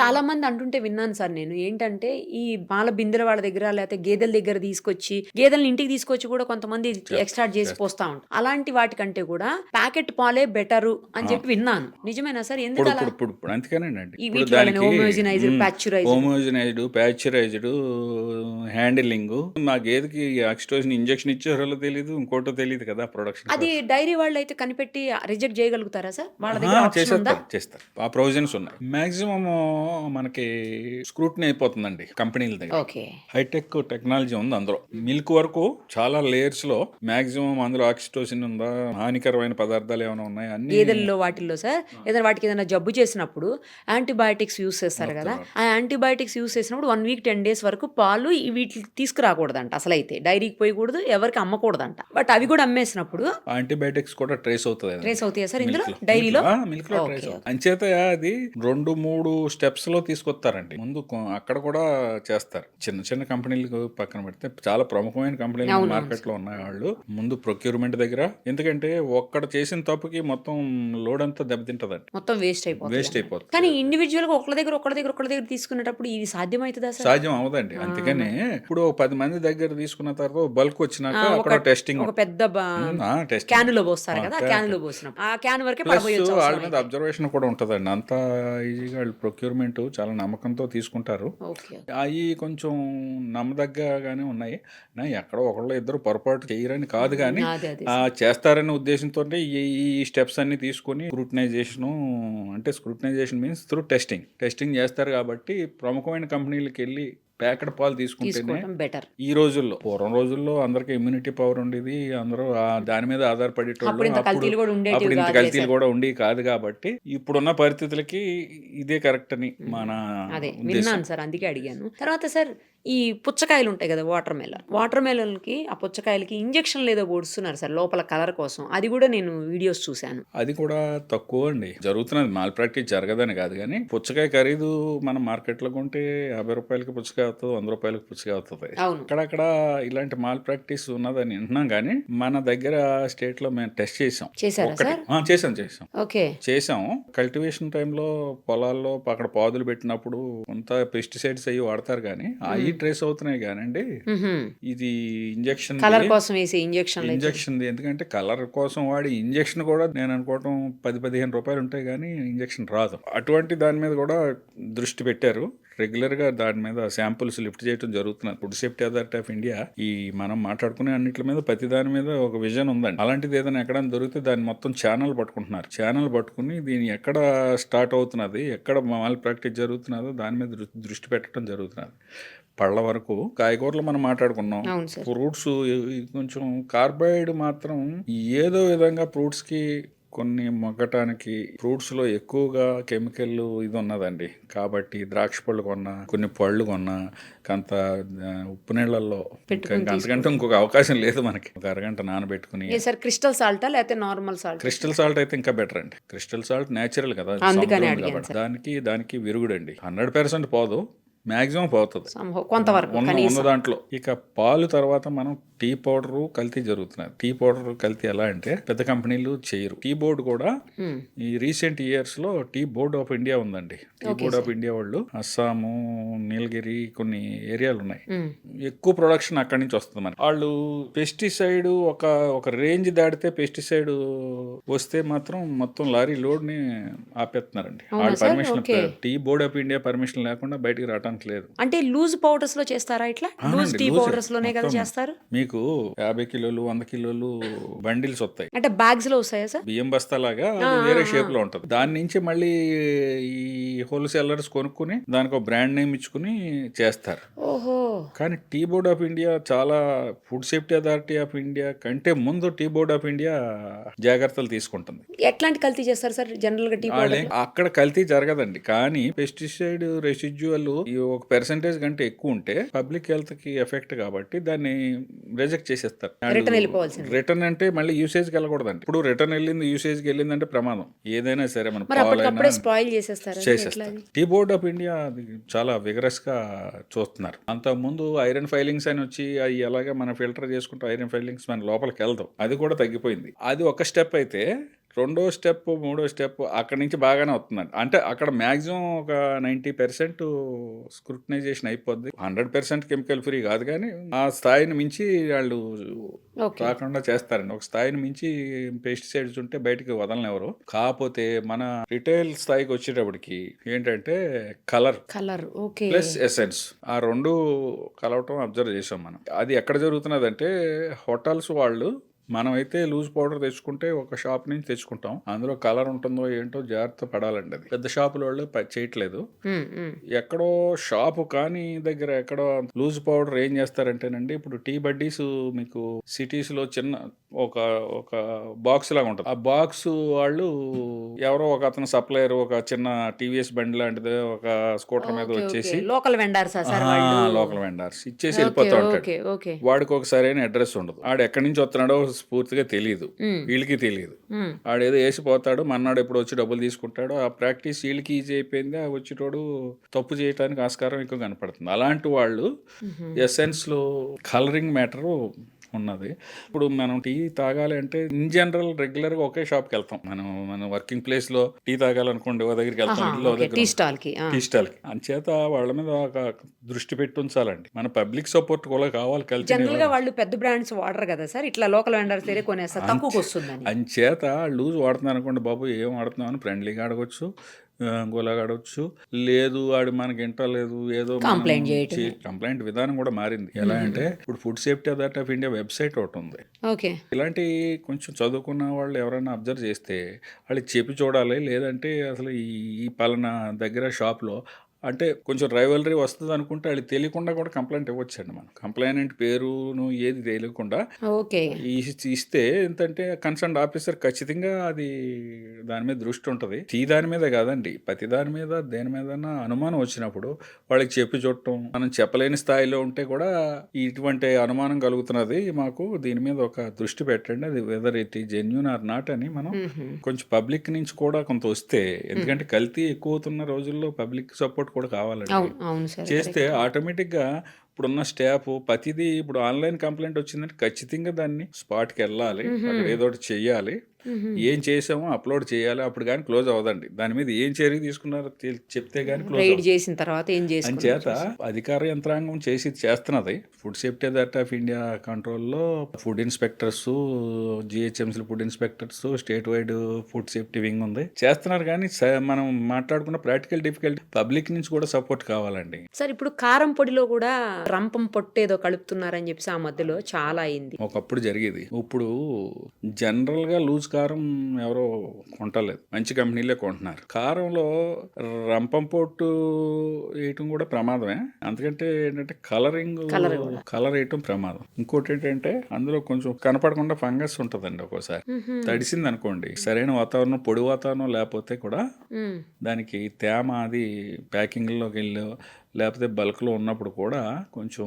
చాలా మంది అంటుంటే విన్నాను సార్ నేను. ఏంటంటే ఈ పాల బిందెల వాళ్ళ దగ్గర లేకపోతే గేదెల దగ్గర తీసుకొచ్చి గేదెల్ని ఇంటికి తీసుకొచ్చి కూడా కొంతమంది ఎక్స్ట్రాక్ట్ చేసి పోస్తా ఉంటారు. అలాంటి వాటికంటే కూడా ప్యాకెట్ పాలే బెటరు అని చెప్పి విన్నాను. నిజమేనా సార్? ఎందుకు. హోమోజనైజ్డ్ ప్యాచరైజ్డ్ హ్యాండిలింగ్ మా గేదెకి ఆక్సిటోసిన్ ఇంజెక్షన్ ఇచ్చారో తెలియదు ఇంకోటో తెలియదు కదా ప్రొడక్షన్ అది డైరీ వాళ్ళు అయితే కనిపెట్టి రిజెక్ట్ చేయగలుగుతారా సార్? వాళ్ళ దగ్గర చేస్తారు. ఆ ప్రొవిజన్స్ ఉన్నాయి. మాక్సిమం మనకి స్క్రూటినీ అయిపోతుందండి కంపెనీల దగ్గర. ఓకే. హైటెక్ టెక్నాలజీ ఉంది అందులో. మిల్క్ వరకు చాలా లేయర్స్లో మాక్సిమం అందులో ఆక్సిటోసిన్ ఉందా హానికరమైన పదార్థాలు ఏమైనా ఉన్నాయి? అన్ని గేదెల్లో వాటిల్లో సార్. ఏదైనా వాటికి ఏదైనా జబ్బు చేసినప్పుడు యాంటీబయాటిక్స్ యూస్ చేస్తారు కదా. ఆ యాంటీబయాటిక్స్ యూస్ చేసినప్పుడు వన్ వీక్ టెన్ డేస్ వరకు పాలు వీటికి తీసుకురాకూడదంట అసలు అయితే డైరీకి పోయకూడదు ఎవరికి అమ్మకూడదంట. బట్ అవి కూడా అమ్మేసినప్పుడు యాంటీబయాటిక్స్ కూడా ట్రేస్ అవుతుంది ట్రేస్ అవుతాయా సార్ ఇందులో. డైరీలో Milk లో. అంచేత అది రెండు మూడు స్టెప్స్ లో తీసుకొస్తారండి. ముందు అక్కడ కూడా చేస్తారు. చిన్న చిన్న కంపెనీలు పక్కన పెడితే చాలా ప్రముఖమైన కంపెనీలు అవును, మార్కెట్లో ఉన్నాయి వాళ్ళు. ముందు ప్రొక్యూర్మెంట్ దగ్గర. ఎందుకంటే ఒక్కడ చేసిన తప్పుకి మొత్తం లోడ్ అంతా దెబ్బతింటదండి. మొత్తం వేస్ట్ అయిపోతుంది. వేస్ట్ అయిపోతుంది. కానీ ఇండివిజువల్గా ఒకళ్ళ దగ్గర ఒకళ్ళ దగ్గర ఒకళ్ళ దగ్గర తీసుకునేటప్పుడు ఇది సాధ్యమవుతుందా సార్? సాధ్యం అవదండి అందుకనే ఇప్పుడు పది మంది దగ్గర తీసుకున్న తర్వాత బల్క్ వచ్చినాక అక్కడ టెస్టింగ్ ఒక పెద్ద టెస్టింగ్ క్యానులో పోస్తారు కదా క్యాన్. క్యానులో పోసినప్పుడు. ఆ క్యాన్ వరకే వాళ్ళ మీద. అబ్జర్వేషన్ కూడా ఉంటుందండి. అంత ఈజీగా వాళ్ళు ప్రొక్యూర్మెంట్ చాలా నమ్మకంతో తీసుకుంటారు. అవి కొంచెం నమ్మదగ్గగానే ఉన్నాయి. ఎక్కడో ఒకళ్ళు ఇద్దరు పొరపాటు చేయరని కాదు కానీ చేస్తారనే ఉద్దేశంతో ఈ ఈ స్టెప్స్ అన్ని తీసుకొని స్క్రూటనైజేషన్ అంటే scrutinisation means through testing. Testing చేస్తారు కాబట్టి ప్రముఖమైన కంపెనీలకు వెళ్ళి ప్యాకెట్ పాలు తీసుకుంటేనే బెటర్. ఈ రోజుల్లో పూర్వం రోజుల్లో అందరికి ఇమ్యూనిటీ పవర్ ఉండేది. అందరూ దాని మీద ఆధారపడేటోళ్ళు అప్పుడు ఇంత కల్తీలు కూడా ఉండి కాదు కాబట్టి ఇప్పుడున్న పరిస్థితులకి ఇదే కరెక్ట్ అని మన అదే విన్నాను సార్ అందుకే అడిగాను. తర్వాత సార్ ఈ పుచ్చకాయలు ఉంటాయి కదా వాటర్ మెలన్ వాటర్ మెలన్కి ఆ పుచ్చకాయలకి ఇంజక్షన్ లేదో పొడుస్తున్నారు సార్ లోపల కలర్ కోసం. అది కూడా నేను వీడియోస్ చూశాను. అది కూడా తక్కువ అండి. జరుగుతున్నది మాల్ ప్రాక్టీస్ జరగదని కాదు కానీ పుచ్చకాయ ఖరీదు మనం మార్కెట్లో కొంటే యాభై రూపాయలకి పుచ్చకాయ అవుతుంది వంద రూపాయలకి పుచ్చకాయ అవుతుంది అక్కడక్కడ ఇలాంటి మాల్ ప్రాక్టీస్ ఉన్నదని వింటున్నాం కానీ మన దగ్గర స్టేట్లో మేము టెస్ట్ చేసాం చేసాం చేసాం ఓకే. చేసాం కల్టివేషన్ టైంలో పొలాల్లో అక్కడ పాదులు పెట్టినప్పుడు కొంత పెస్టిసైడ్స్ అవి వాడతారు కానీ అవి ట్రేస్ అవుతున్నాయి కానండి. ఇది ఇంజక్షన్ కలర్ కోసం వేసే ఇంజక్షన్ ఇంజక్షన్ ఎందుకంటే కలర్ కోసం వాడి ఇంజక్షన్ కూడా నేను అనుకోవటం పది పదిహేను రూపాయలు ఉంటాయి కానీ ఇంజక్షన్ రాదు. అటువంటి దాని మీద కూడా దృష్టి పెట్టారు. రెగ్యులర్గా దాని మీద శాంపుల్స్ లిఫ్ట్ చేయడం జరుగుతున్నది. Food safety authority of India ఈ మనం మాట్లాడుకునే అన్నిటి మీద ప్రతి దాని మీద ఒక విజన్ ఉందండి. అలాంటిది ఏదైనా ఎక్కడైనా దొరికితే దాన్ని మొత్తం ఛానల్ పట్టుకుంటున్నారు. ఛానల్ పట్టుకుని దీని ఎక్కడ స్టార్ట్ అవుతున్నది ఎక్కడ మాల్ ప్రాక్టీస్ జరుగుతున్నదో దాని మీద దృష్టి పెట్టడం జరుగుతున్నది. పళ్ళ వరకు కాయగూరలు మనం మాట్లాడుకున్నాం. ఫ్రూట్స్ కొంచెం కార్బైడ్ మాత్రం ఏదో విధంగా ఫ్రూట్స్కి కొన్ని మొగ్గటానికి ఫ్రూట్స్లో ఎక్కువగా కెమికల్ ఇది ఉన్నదండి కాబట్టి ద్రాక్ష పళ్ళు కొన్నా కొన్ని పళ్ళు కొన్నా కొంత ఉప్పు నీళ్ళల్లో అంతకంటే ఇంకొక అవకాశం లేదు మనకి. ఒక అరగంట నానబెట్టుకుని సార్ క్రిస్టల్ సాల్టా లేకపోతే నార్మల్ సాల్ట్? క్రిస్టల్ సాల్ట్ అయితే ఇంకా బెటర్ అండి. క్రిస్టల్ సాల్ట్ నేచురల్ కదా. దానికి దానికి విరుగుడండి. హండ్రెడ్ పర్సెంట్ పోదు. మాక్సిమం పోతుంది. కొంతవరకు ఉన్న దాంట్లో. ఇక పాలు తర్వాత మనం టీ పౌడర్ కల్తీ జరుగుతున్నది. టీ పౌడర్ కల్తీ ఎలా అంటే పెద్ద కంపెనీలు చేయరు. టీ బోర్డు కూడా. ఈ రీసెంట్ ఇయర్స్లో టీ బోర్డ్ ఆఫ్ ఇండియా ఉందండి. టీ బోర్డ్ ఆఫ్ ఇండియా వాళ్ళు అస్సాము నీలగిరి కొన్ని ఏరియాలు ఉన్నాయి. ఎక్కువ ప్రొడక్షన్ అక్కడి నుంచి వస్తుంది మనకి. వాళ్ళు పెస్టిసైడ్ ఒక ఒక రేంజ్ దాటితే పెస్టిసైడ్ వస్తే మాత్రం మొత్తం లారీ లోడ్ని ఆపేస్తున్నారండి వాళ్ళు? Permission. Tea board of India permission లేకుండా బయటికి లేదు. అంటే లూజ్ పౌడర్స్లో చేస్తారా ఇట్లా? Loose tea. పౌడర్స్లోనే కదా. చేస్తారు? మీకు యాభై కిలోలు వంద కిలోలు బండిల్స్ వస్తాయి. అంటే బ్యాగ్స్లో వస్తాయా సార్? బియ్యం బస్తాలాగా వేరే షేప్లో ఉంటది. దాని నుంచి మళ్ళీ ఈ హోల్సేలర్స్ కొనుక్కుని దానికి ఒక బ్రాండ్ నేమ్ ఇచ్చుకుని చేస్తారు. ఓహో. కానీ టీ బోర్డ్ ఆఫ్ ఇండియా చాలా food safety authority of India కంటే ముందు టీ బోర్డ్ ఆఫ్ ఇండియా జాగ్రత్తలు తీసుకుంటుంది. ఎట్లాంటి కల్తీ చేస్తారు సార్? జనరల్గా టీ అక్కడ కల్తీ జరగదండి. కానీ పెస్టిసైడ్ రెసిడ్యువల్ ఒక పర్సంటేజ్ కంటే ఎక్కువ ఉంటే పబ్లిక్ హెల్త్కి ఎఫెక్ట్ కాబట్టి దాన్ని రిజెక్ట్ చేసేస్తారు. రిటర్న్ అంటే మళ్ళీ యూసేజ్కి వెళ్ళకూడదండి. ఇప్పుడు రిటర్న్ వెళ్ళింది యూసేజ్కి వెళ్ళిందంటే ప్రమాదం. ఏదైనా సరే మన చేసేస్తారా? టీ బోర్డ్ ఆఫ్ ఇండియా అది చాలా విగరస్గా చూస్తున్నారు. అంతకుముందు ఐరన్ ఫైలింగ్స్ అని వచ్చి అవి ఎలాగ మనం ఫిల్టర్ చేసుకుంటూ ఐరన్ ఫైలింగ్స్ మన లోపలికి వెళ్దాం. అది కూడా తగ్గిపోయింది. అది ఒక స్టెప్ అయితే రెండో స్టెప్ మూడో స్టెప్ అక్కడి నుంచి బాగానే వస్తుందండి. అంటే అక్కడ మాక్సిమం ఒక నైంటీ పర్సెంట్ స్క్రూటనైజేషన్ అయిపోద్ది. హండ్రెడ్ పర్సెంట్ కెమికల్ ఫ్రీ కాదు కానీ ఆ స్థాయిని మించి వాళ్ళు రాకుండా చేస్తారండి. ఒక స్థాయిని మించి పెస్టిసైడ్స్ ఉంటే బయటికి వదలనివ్వరు కాకపోతే మన రిటైల్ స్థాయికి వచ్చేటప్పటికి ఏంటంటే colour. Colour. Okay. Plus essence. ఆ రెండు కలవటం అబ్జర్వ్ చేసాం మనం. అది ఎక్కడ జరుగుతున్నదంటే హోటల్స్ వాళ్ళు మనమైతే లూజ్ పౌడర్ తెచ్చుకుంటే ఒక షాప్ నుంచి తెచ్చుకుంటాం. అందులో కలర్ ఉంటుందో ఏంటో జాగ్రత్త పడాలండి అది. పెద్ద షాపుల వాళ్ళు చేయట్లేదు. ఎక్కడో షాపు కానీ దగ్గర ఎక్కడో లూజ్ పౌడర్ ఏం చేస్తారంటేనండి ఇప్పుడు టీ బడ్డీస్ మీకు సిటీస్లో చిన్న ఒక ఒక బాక్స్ లాగా ఉంటుంది. ఆ బాక్స్ వాళ్ళు ఎవరో ఒక అతను సప్లయర్ ఒక చిన్న టీవీఎస్ బండి లాంటిది ఒక స్కూటర్ మీద వచ్చేసి. లోకల్ వెండార్సా లోకల్ వెండర్స్. ఇచ్చేసి వెళ్ళిపోతా ఉంటాడు. వాడికి ఒక సరైన అడ్రస్ ఉండదు. ఆడు ఎక్కడి నుంచి వస్తున్నాడో పూర్తిగా తెలియదు వీళ్ళకి తెలియదు. ఆడేదో వేసిపోతాడు మన్నాడు ఎప్పుడు వచ్చి డబ్బులు తీసుకుంటాడు ఆ ప్రాక్టీస్ వీళ్ళకి ఈజీ అయిపోయింది. ఆ వచ్చేటోడు తప్పు చేయడానికి ఆస్కారం ఎక్కువ కనపడుతుంది. అలాంటి వాళ్ళు ఎసెన్స్లో కలరింగ్ మ్యాటరు ఉన్నది. ఇప్పుడు మనం టీ తాగాలి అంటే ఇన్ జనరల్ రెగ్యులర్గా ఒకే షాప్కి వెళ్తాం. మనం మన వర్కింగ్ ప్లేస్లో టీ తాగాలనుకోండి ఓ దగ్గరికి వెళ్తాం? టీ స్టాల్కి ఆ. టీ స్టాల్కి. అంచేత వాళ్ళ మీద ఒక దృష్టి పెట్టి ఉంచాలండి. మన పబ్లిక్ సపోర్ట్ కూడా కావాలి జనరల్గా కలిసి వాళ్ళు పెద్ద బ్రాండ్స్ వాడరు కదా సార్? ఇట్లా లోకల్ వెండర్స్ దగ్గర కొనేస్తారు. తక్కువకి వస్తుందని అంచేత లూజ్ వాడుతున్నాను అనుకోండి బాబు ఏం వాడుతున్నావు అని ఫ్రెండ్లీగా అడగొచ్చు. గోలాగా అడగొచ్చు లేదు వాడు మనకి ఇంటలేదు ఏదో చేయటమే. కంప్లైంట్ విధానం కూడా మారింది. ఎలా అంటే ఇప్పుడు food safety authority of India website ఒకటి ఉంది. ఓకే. ఇలాంటి కొంచెం చదువుకున్న వాళ్ళు ఎవరైనా అబ్జర్వ్ చేస్తే వాళ్ళు చెప్పి చూడాలి. లేదంటే అసలు ఈ ఈ పలానా దగ్గర షాప్లో అంటే కొంచెం రైవలరీ వస్తుంది అనుకుంటే వాళ్ళు తెలియకుండా కూడా కంప్లైంట్ ఇవ్వచ్చండి మనం. కంప్లైనెంట్ పేరును ఏది తెలియకుండా ఓకే. ఈ- ఇస్తే ఏంటంటే కన్సర్న్ ఆఫీసర్ ఖచ్చితంగా అది దాని మీద దృష్టి ఉంటుంది. టీ దాని మీద కాదండి. ప్రతి దాని మీద దేని మీద అనుమానం వచ్చినప్పుడు వాళ్ళకి చెప్పి చూడటం మనం చెప్పలేని స్థాయిలో ఉంటే కూడా ఇటువంటి అనుమానం కలుగుతున్నది మాకు. దీని మీద ఒక దృష్టి పెట్టండి. అది whether it is genuine or not అని మనం కొంచెం పబ్లిక్ నుంచి కూడా కొంత వస్తే ఎందుకంటే కల్తీ ఎక్కువ అవుతున్న రోజుల్లో పబ్లిక్ సపోర్ట్ కూడా కావాలండి. చేస్తే ఆటోమేటిక్గా ఇప్పుడున్న స్టాఫ్ ప్రతిదీ ఇప్పుడు ఆన్లైన్ కంప్లైంట్ వచ్చిందంటే ఖచ్చితంగా దాన్ని స్పాట్కి వెళ్ళాలి. ఏదో ఒకటి చెయ్యాలి. ఏం చేసామో అప్లోడ్ చేయాలి. అప్పుడు కానీ క్లోజ్ అవ్వదండి. దాని మీద ఏం చర్య తీసుకున్నారో చెప్తే కానీ క్లోజ్ చేసిన తర్వాత ఏం చేసుకున్నారు అంచేత అధికార యంత్రాంగం చేసి చేస్తున్నది. Food safety authority of India కంట్రోల్లో food inspectors GHMC food inspectors statewide food safety wing ఉంది. చేస్తున్నారు కానీ మనం మాట్లాడుకున్న ప్రాక్టికల్ డిఫికల్టీ పబ్లిక్ నుంచి కూడా సపోర్ట్ కావాలండి. సార్ ఇప్పుడు కారం పొడిలో కూడా రంపం పొట్టు ఏదో కలుపుతున్నారని చెప్పేసి ఆ మధ్యలో చాలా అయింది. ఒకప్పుడు జరిగేది. ఇప్పుడు జనరల్గా లూజ్ కారం ఎవరో కొంటలేదు. మంచి కంపెనీలే కొంటున్నారు. కారంలో రంపం పొట్టు వేయటం కూడా ప్రమాదమే. అందుకంటే ఏంటంటే కలరింగ్. కలర్ వేయటం ప్రమాదం. ఇంకోటి ఏంటంటే అందులో కొంచెం కనపడకుండా ఫంగస్ ఉంటుందండి ఒక్కోసారి. తడిసింది అనుకోండి సరైన వాతావరణం పొడి వాతావరణం లేకపోతే కూడా. దానికి తేమ అది ప్యాకింగ్లోకి వెళ్ళి లేకపోతే బల్క్లో ఉన్నప్పుడు కూడా కొంచెం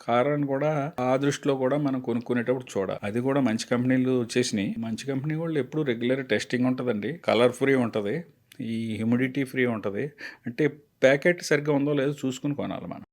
కారాన్ని కూడా ఆ దృష్టిలో కూడా మనం కొనుక్కునేటప్పుడు చూడాలి అది కూడా మంచి కంపెనీలు వచ్చేసినాయి. మంచి కంపెనీ వాళ్ళు ఎప్పుడు రెగ్యులర్ టెస్టింగ్ ఉంటుందండి. కలర్ ఫ్రీ ఉంటుంది. ఈ హ్యూమిడిటీ ఫ్రీ ఉంటుంది. అంటే ప్యాకెట్ సరిగ్గా ఉందో లేదో చూసుకుని కొనాలి మనం.